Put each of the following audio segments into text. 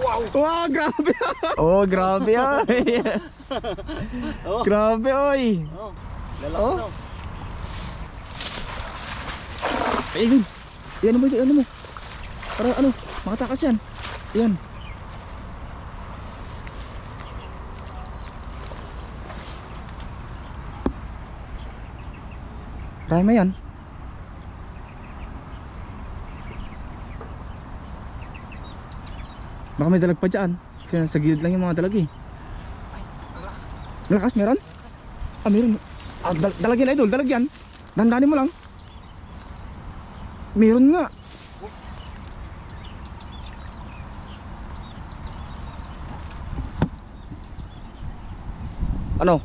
Wow! Wow, grabe. oh, grabe oy. Oh. grabe oy. Oh, lalaki Oh. no. Ayun. Yan mo, ano mo. Para ano, makatakas yan. Yan. Try mo yan. Baka may dalag pa dyan. Kasi nasa gilid lang yung mga dalag eh. Malakas, meron? Ah, meron. Ah, dal dalag yan, idol. Dalag yan. Dandanin mo lang. Meron nga. Ano?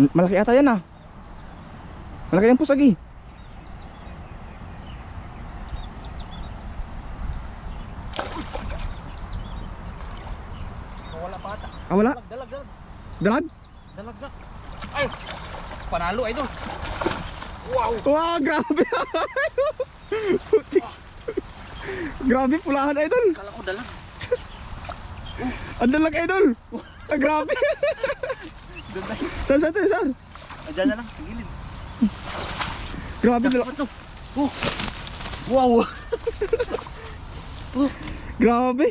Malaki ata yan ah. Malaki yung pusagi. Wala pa ata. Ah, wala? Dalag, dalag, Dalag? dalag na. Ay! Panalo idol. Wow! Wow, grabe. Putik. grabe, pulahan idol. Kala ko dalag. Ang dalag idol. Ah, grabe. Doon na. saan, saan, saan? Ayan na lang. sa Gilid. Grabe. Jackpot to. Oh! Wow! Grabe.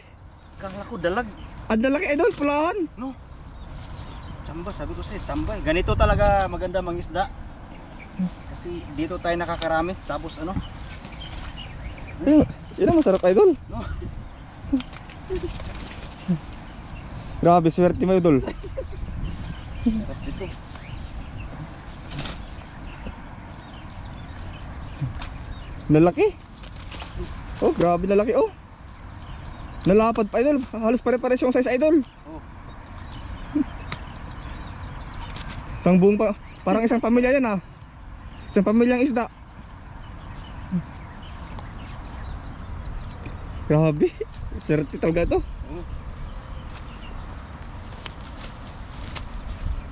Kala ko dalag. Ang dalag idol, pulahan. No? Tsamba, sabi ko sa'yo, tsamba eh. Ganito talaga maganda mangisda. Kasi dito tayo nakakarami. Tapos ano? Ayun, yun ang masarap idol. No? Grabe, swerte mo idol. Sarap dito. Lalaki. Oh, grabe lalaki oh. Nalapad pa idol. Halos pare-pares yung size idol. Oh. Isang buong pa, parang isang pamilya yan ah. Isang pamilyang isda. Grabe. Swerte talaga to.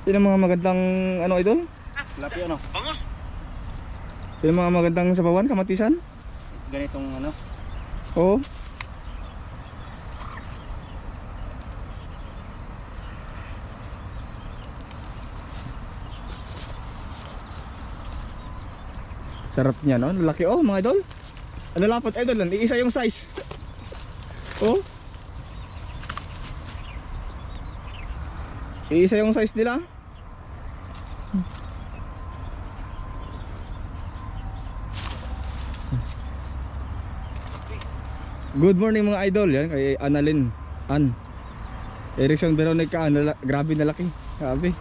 Yun ang mga magandang ano idol? Lapi ano? Bangos! Yun ang mga magandang sabawan, kamatisan. Ganitong ano? Oo. Sarap niya no? Laki oh mga idol. Ano lapot idol? Lang? Iisa yung size. Oh. Iisa yung size nila. Good morning mga idol. Yan kay Annalyn An Erickson Veronica nala, grabe na laki grabe.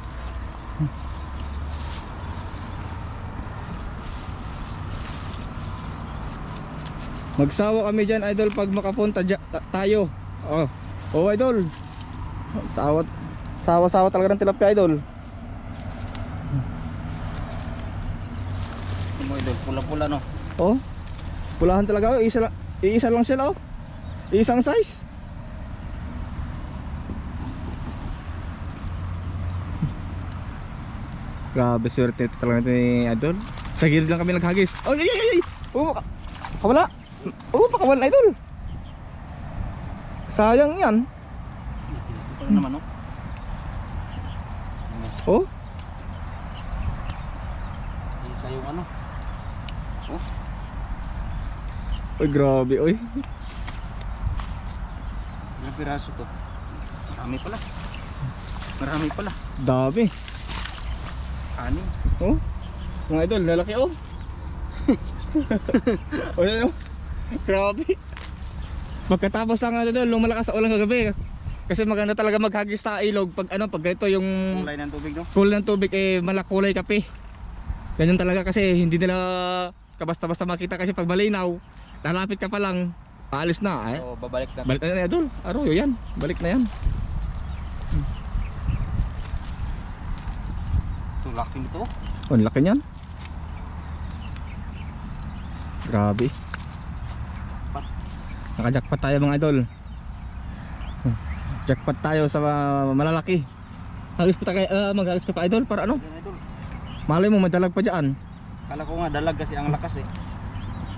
Magsawa kami dyan idol pag makapunta dya, ta- tayo. Oh, oh idol. Sawa Sawa sawa talaga ng tilapia idol. Mo idol, pula-pula no? Oh Pulahan talaga. Oh, isa lang Iisa lang sila oh. Isang size. Grabe swerte ito talaga ito ni Idol. Sa gilid lang kami naghagis. Oh ay ay ay! Oh maka Kawala Oh pakawala Idol. Sayang yan. Ito na naman no? Oh. Isa yung ano? Oh, Oy grabe oy ilang piraso to? Marami pala. Marami pala. Dami Anim. Oh Mga idol lalaki oh yan oh Grabe Pagkatapos ang ano doon, lumalakas sa ulang kagabi Kasi maganda talaga maghagis sa ilog Pag ano, pag ito yung Kulay ng tubig no? kulay ng tubig eh malakulay kape Ganyan talaga kasi hindi nila kabasta-basta makita kasi pag malinaw Lalapit ka pa lang, paalis na eh. So, babalik na. Balik na yan idol, araw yan, balik na yan Ito, laki nito. oh. Ang laki niyan Grabe Naka-jackpot tayo mga idol Jackpot tayo sa uh, malalaki Hagis pa tayo, uh, maghagis ka pa idol para ano? Malay mo madalag pa dyan. Kala ko nga dalag kasi ang lakas eh.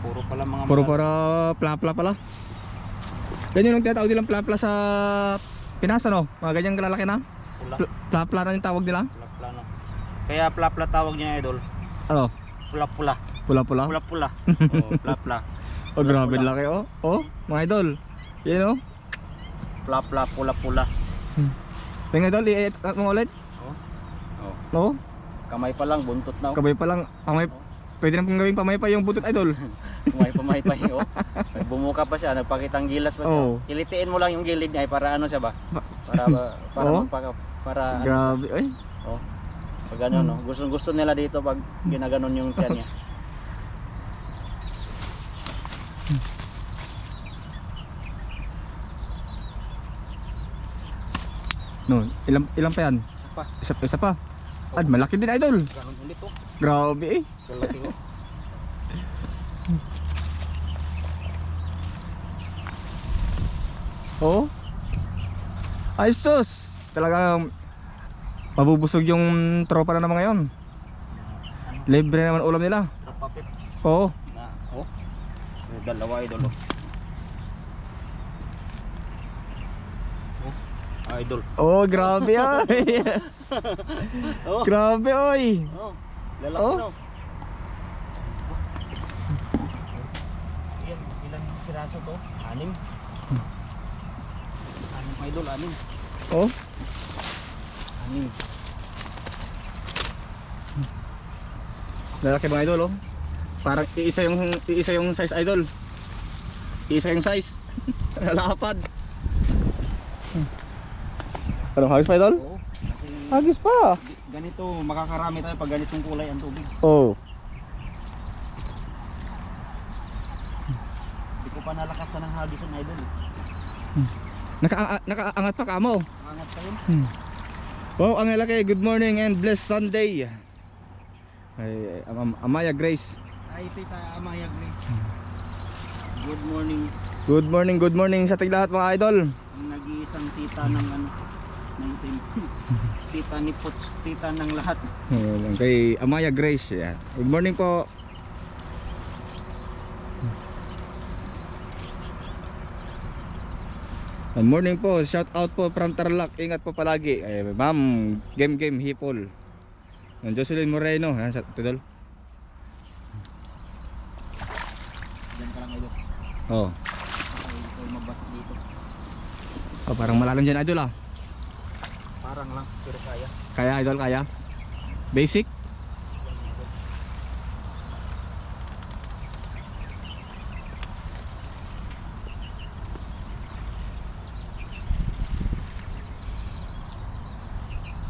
Puro pala mga Puro mga- para plapla pala. Ganyan yung tinatawag nilang plapla sa Pinas ano? Mga ganyang kalalaki na. pula. Pl- plapla na yung tawag nila. Pula no. Kaya plapla tawag niya idol. Ano? Pula-pula. Pula-pula. Pula-pula. oh, plapla. Oh, grabe Pula-pula. laki oh. Oh, mga idol. Yan oh. Plapla, pula-pula. Tingnan idol, i-edit mo ulit. Oh. Oh. No? Kamay pa lang, buntot na. oh. Kabay pa lang, pamay, pwede na pong gawing pamay pa yung butot idol. Pa may pay, oh. Bumuka pa siya, nagpakitang gilas pa siya. Oo. Kilitiin mo lang yung gilid niya eh, para ano siya ba? Para para Oo. magpaka para ano, Grabe, ay. oh. Pag ano no, gusto gusto nila dito pag ginaganon yung tiyan niya. No, ilang ilang pa yan? Isa pa, Isa, isa pa. Ad, malaki din idol. ganon ulit oh. Grabe eh. Kalaki oh. Oo. Ay sus! Talagang mabubusog yung tropa na naman ngayon. Libre naman ulam nila. Tropa pips. Oo. Na, oh. May dalawa idol oh. Oh, idol. Oh, grabe ay. Oh. grabe oy. Oh. Lalaki Oh. no. Ilan, ilan piraso to? Anim. Anim idol, anim. Oh. Anim. Lalaki mga idol oh. Parang iisa yung iisa yung size idol. Iisa yung size. Lalapad. Anong hagis pa idol? Oo. Hagis pa. ganito, makakarami tayo pag ganitong kulay ang tubig. Oh. Hindi ko pa nalakasan ng hagis ang idol. eh. Naka nakaangat pa kamo. Angat pa yun. Wow, ang lalaki. Good morning and blessed Sunday. Ay, Am- Amaya Grace. Ay, tita Amaya Grace. Good morning. Good morning, good morning sa tiglahat mga idol. Ang nag-iisang tita ng ano, ng team. tita ni Pots, tita ng lahat. Ayan, Kay Amaya Grace. Yan. Good morning po. Good morning po. Shout out po from Tarlac. Ingat po palagi. Ay, ma'am, game game hipol. Ang Jocelyn Moreno. Yan, sa tidol. Diyan ka lang idol. Oh. Ito mabasa dito. oh. Parang malalim dyan idol ah. Parang lang, pero kaya. Kaya idol, kaya. Basic.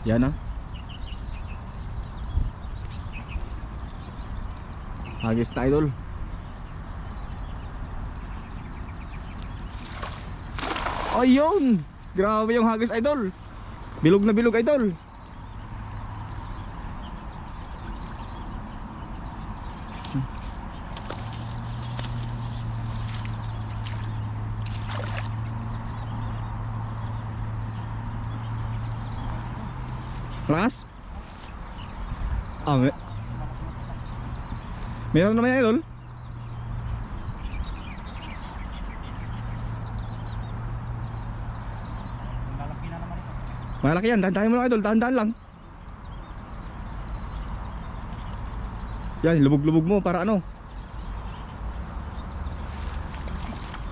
Yan ah. Hagis na idol. Ayun! Grabe yung hagis idol. Bilog na bilog idol. Lakas? Ah, may... Meron naman yan, idol. Malaki na naman yan, dahan-dahan mo lang idol, dahan-dahan lang. Yan, lubog-lubog mo para ano.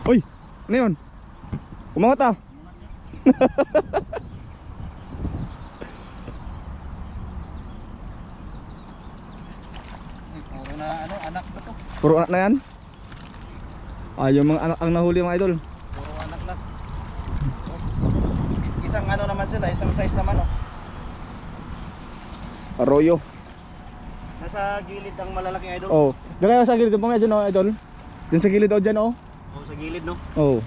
Uy, ano yun? Umangat ah. Ay, Puro na ano, anak ba to? Puro anak na yan. Ah, yung mga anak ang nahuli mga idol. Puro anak. Oh. Isang ano naman sila, isang size naman oh. Arroyo. Nasa gilid ang malalaking idol. Oh, diyan kayo sa gilid mo medyo no, idol. Diyan sa gilid daw dyan oh. Oh, sa gilid no. Oh.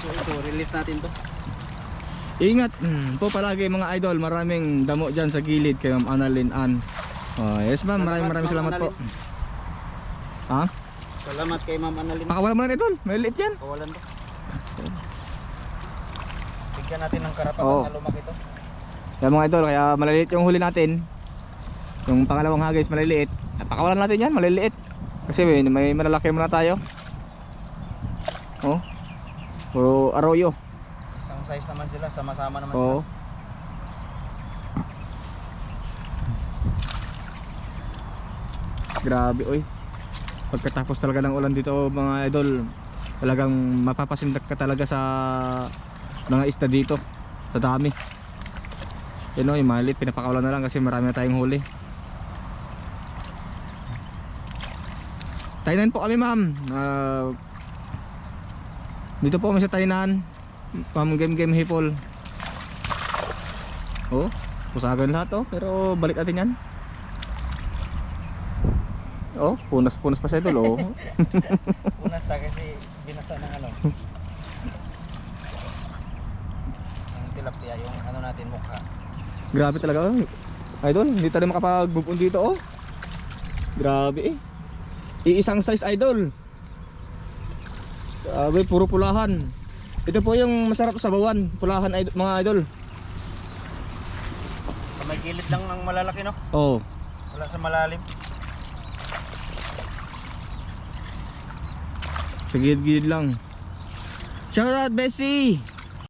So ito, release natin to. Ingat mm, po palagi mga idol, maraming damo dyan sa gilid kay Ma'am Annalyn Ann. Oh, yes ma'am, maraming maraming salamat po. Ha? Salamat kay Ma'am Annalyn. Pakawala mo na idol, may liit yan. Kawalan to. bigyan natin ng karapatan Oo. na lumaki to. Yan mga idol, kaya maliliit yung huli natin. Yung pangalawang hagis maliliit. Pakawalan natin yan, maliliit. Kasi may, may malalaki muna tayo. Oh. Puro arroyo. Size naman sila, sama-sama naman Oo. Grabe oy. Pagkatapos talaga ng ulan dito mga idol, talagang mapapasindak ka talaga sa mga isda dito. Sa dami. Yan o, yung maliit, pinapakawalan na lang kasi marami na tayong huli. Tainan po kami ma'am. Ah, dito po kami sa Tainan. Ma'am Game Game Hipol. Oh, pusagan lahat oh, pero balik natin yan. Oh, punas-punas pa siya idol oh. Unas ta kasi binasa ng ano. Ang tilapia, yung ano natin mukha. Grabe talaga oh. Idol, hindi tayo makapag-move on dito oh. Grabe eh. Iisang size idol. Grabe, puro pulahan. Ito po yung masarap sa bawan, pulahan idol, mga idol. Sa may gilid lang ng malalaki no? Oh, Wala sa malalim. sa gilid-gilid lang. Shout out Bessie!